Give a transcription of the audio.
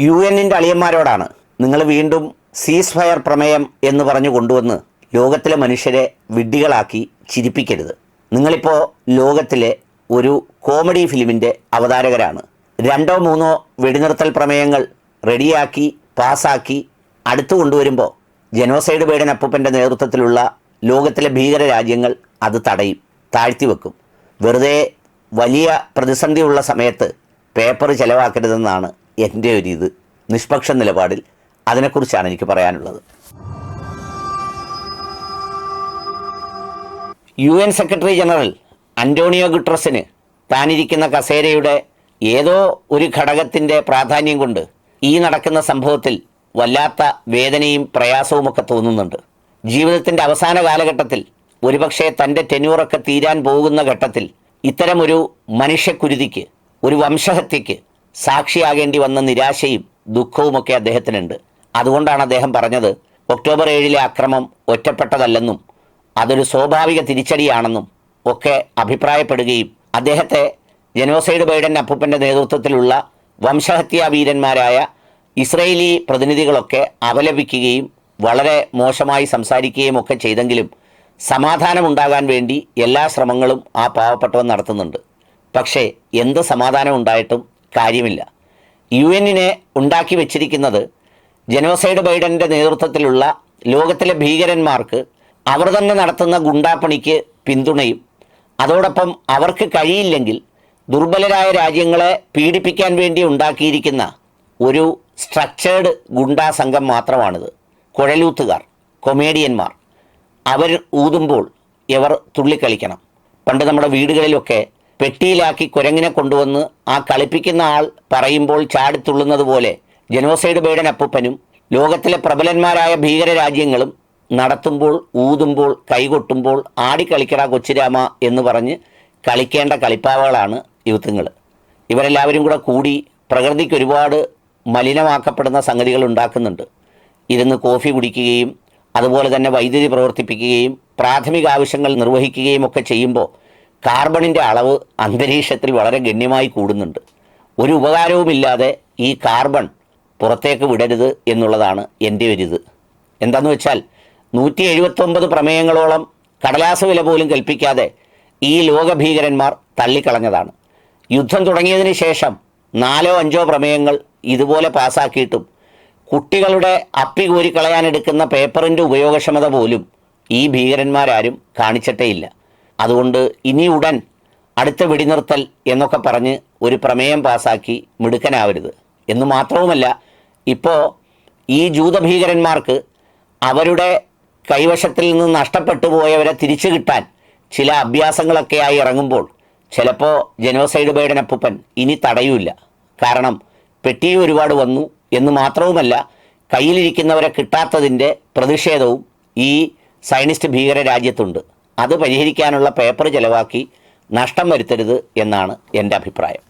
U എന്നിന്റെ അളിയന്മാരോടാണ് നിങ്ങൾ വീണ്ടും സീസ് ഫയർ പ്രമേയം എന്ന് പറഞ്ഞു കൊണ്ടുവന്ന് ലോകത്തിലെ മനുഷ്യരെ വിഡ്ഢികളാക്കി ചിരിപ്പിക്കരുത്. നിങ്ങളിപ്പോൾ ലോകത്തിലെ ഒരു കോമഡി ഫിലിമിന്റെ അവതാരകരാണ്. രണ്ടോ മൂന്നോ വെടിനിർത്തൽ പ്രമേയങ്ങൾ റെഡിയാക്കി പാസാക്കി അടുത്തു കൊണ്ടുവരുമ്പോൾ ജനോസൈഡ് ബൈഡൻ അപ്പൂപ്പന്റെ നേതൃത്വത്തിലുള്ള ലോകത്തിലെ ഭീകര രാജ്യങ്ങൾ അത് തടയും താഴ്ത്തി വെക്കും വെറുതെ വലിയ പ്രതിസന്ധിയുള്ള സമയത്ത് പേപ്പർ ചെലവാക്കരുതെന്നാണ് എന്റെ ഒരു ഇത് നിഷ്പക്ഷ നിലപാടിൽ അതിനെക്കുറിച്ചാണ് എനിക്ക് പറയാനുള്ളത്. U N secretary general Antonio ഗുട്രസിന് താനിരിക്കുന്ന കസേരയുടെ ഏതോ ഒരു ഘടകത്തിന്റെ പ്രാധാന്യം കൊണ്ട് ഈ നടക്കുന്ന സംഭവത്തിൽ വല്ലാത്ത വേദനയും പ്രയാസവുമൊക്കെ തോന്നുന്നുണ്ട്. ജീവിതത്തിന്റെ അവസാന കാലഘട്ടത്തിൽ ഒരുപക്ഷെ തന്റെ ടെന്യൂറൊക്കെ തീരാൻ പോകുന്ന ഘട്ടത്തിൽ ഇത്തരമൊരു മനുഷ്യക്കുരുതിക്ക് ഒരു വംശഹത്യക്ക് സാക്ഷിയാകേണ്ടി വന്ന നിരാശയും ദുഃഖവുമൊക്കെ അദ്ദേഹത്തിനുണ്ട്. അതുകൊണ്ടാണ് അദ്ദേഹം പറഞ്ഞത് ഒക്ടോബർ ഏഴിലെ അക്രമം ഒറ്റപ്പെട്ടതല്ലെന്നും അതൊരു സ്വാഭാവിക തിരിച്ചടിയാണെന്നും ഒക്കെ അഭിപ്രായപ്പെടുകയും അദ്ദേഹത്തെ ജനോസൈഡ് ബൈഡൻ അപ്പൂപ്പന്റെ നേതൃത്വത്തിലുള്ള വംശഹത്യാ വീരന്മാരായ ഇസ്രയേലി പ്രതിനിധികളൊക്കെ അപലപിക്കുകയും വളരെ മോശമായി സംസാരിക്കുകയും ഒക്കെ ചെയ്തെങ്കിലും സമാധാനമുണ്ടാകാൻ വേണ്ടി എല്ലാ ശ്രമങ്ങളും ആ പാവപ്പെട്ടവൻ നടത്തുന്നുണ്ട്. പക്ഷേ എന്ത് സമാധാനം ഉണ്ടായിട്ടും കാര്യമില്ല. യു എന്നിനെ ഉണ്ടാക്കി വെച്ചിരിക്കുന്നത് ജനോസൈഡ് ബൈഡന്റെ നേതൃത്വത്തിലുള്ള ലോകത്തിലെ ഭീകരന്മാർക്ക് അവർ തന്നെ നടത്തുന്ന ഗുണ്ടാപ്പണിക്ക് പിന്തുണയും അതോടൊപ്പം അവർക്ക് കഴിയില്ലെങ്കിൽ ദുർബലരായ രാജ്യങ്ങളെ പീഡിപ്പിക്കാൻ വേണ്ടി ഉണ്ടാക്കിയിരിക്കുന്ന ഒരു സ്ട്രക്ചേർഡ് ഗുണ്ടാ സംഘം മാത്രമാണിത്. കുഴലൂത്തുകാർ കൊമേഡിയന്മാർ. അവർ ഊതുമ്പോൾ ഇവർ തുള്ളിക്കളിക്കണം. പണ്ട് നമ്മുടെ വീടുകളിലൊക്കെ പെട്ടിയിലാക്കി കുരങ്ങിനെ കൊണ്ടുവന്ന് ആ കളിപ്പിക്കുന്ന ആൾ പറയുമ്പോൾ ചാടിത്തുള്ളുന്നത് പോലെ ജനോസൈഡ് ബൈഡൻ അപ്പൂപ്പനും ലോകത്തിലെ പ്രബലന്മാരായ ഭീകര രാജ്യങ്ങളും നടത്തുമ്പോൾ ഊതുമ്പോൾ കൈകൊട്ടുമ്പോൾ ആടിക്കളിക്കട കൊച്ചുരാമ എന്ന് പറഞ്ഞ് കളിക്കേണ്ട കളിപ്പാവകളാണ് യുവത്വങ്ങൾ ഇവരെല്ലാവരും കൂടെ കൂടി പ്രകൃതിക്ക് ഒരുപാട് മലിനമാക്കപ്പെടുന്ന സംഗതികൾ ഉണ്ടാക്കുന്നുണ്ട്. ഇരുന്ന് കോഫി കുടിക്കുകയും അതുപോലെ തന്നെ വൈദ്യുതി പ്രവർത്തിപ്പിക്കുകയും പ്രാഥമിക ആവശ്യങ്ങൾ നിർവഹിക്കുകയും ഒക്കെ ചെയ്യുമ്പോൾ കാർബണിന്റെ അളവ് അന്തരീക്ഷത്തിൽ വളരെ ഗണ്യമായി കൂടുന്നുണ്ട്. ഒരു ഉപകാരവുമില്ലാതെ ഈ കാർബൺ പുറത്തേക്ക് വിടരുത് എന്നുള്ളതാണ് എന്റെ ഒരു ഇത്. എന്താണെന്ന് വെച്ചാൽ നൂറ്റി എഴുപത്തൊമ്പത് പ്രമേയങ്ങളോളം കടലാസ വില പോലും കൽപ്പിക്കാതെ ഈ ലോകഭീകരന്മാർ തള്ളിക്കളഞ്ഞതാണ്. യുദ്ധം തുടങ്ങിയതിന് ശേഷം നാലോ അഞ്ചോ പ്രമേയങ്ങൾ ഇതുപോലെ പാസാക്കിയിട്ടും കുട്ടികളുടെ അപ്പി കോരിക്കളയാനെടുക്കുന്ന പേപ്പറിന്റെ ഉപയോഗക്ഷമത പോലും ഈ ഭീകരന്മാരാരും കാണിച്ചിട്ടേയില്ല അതുകൊണ്ട് ഇനി ഉടൻ അടുത്ത വെടിനിർത്തൽ എന്നൊക്കെ പറഞ്ഞ് ഒരു പ്രമേയം പാസാക്കി മിടുക്കനാവരുത്. എന്ന് മാത്രവുമല്ല ഇപ്പോൾ ഈ ജൂതഭീകരന്മാർക്ക് അവരുടെ കൈവശത്തിൽ നിന്ന് നഷ്ടപ്പെട്ടു പോയവരെ തിരിച്ചു കിട്ടാൻ ചില അഭ്യാസങ്ങളൊക്കെയായി ഇറങ്ങുമ്പോൾ ചിലപ്പോൾ ജനോസൈഡ് ബൈഡനപ്പൂപ്പൻ ഇനി തടയൂല കാരണം പെട്ടിയും ഒരുപാട് വന്നു എന്ന് മാത്രവുമല്ല കയ്യിലിരിക്കുന്നവരെ കിട്ടാത്തതിന്റെ പ്രതിഷേധവും ഈ സയനിസ്റ്റ് ഭീകര രാജ്യത്തുണ്ട്. അത് പരിഹരിക്കാനുള്ള പേപ്പർ ചിലവാക്കി നഷ്ടം വരുത്തരുത് എന്നാണ് എന്റെ അഭിപ്രായം.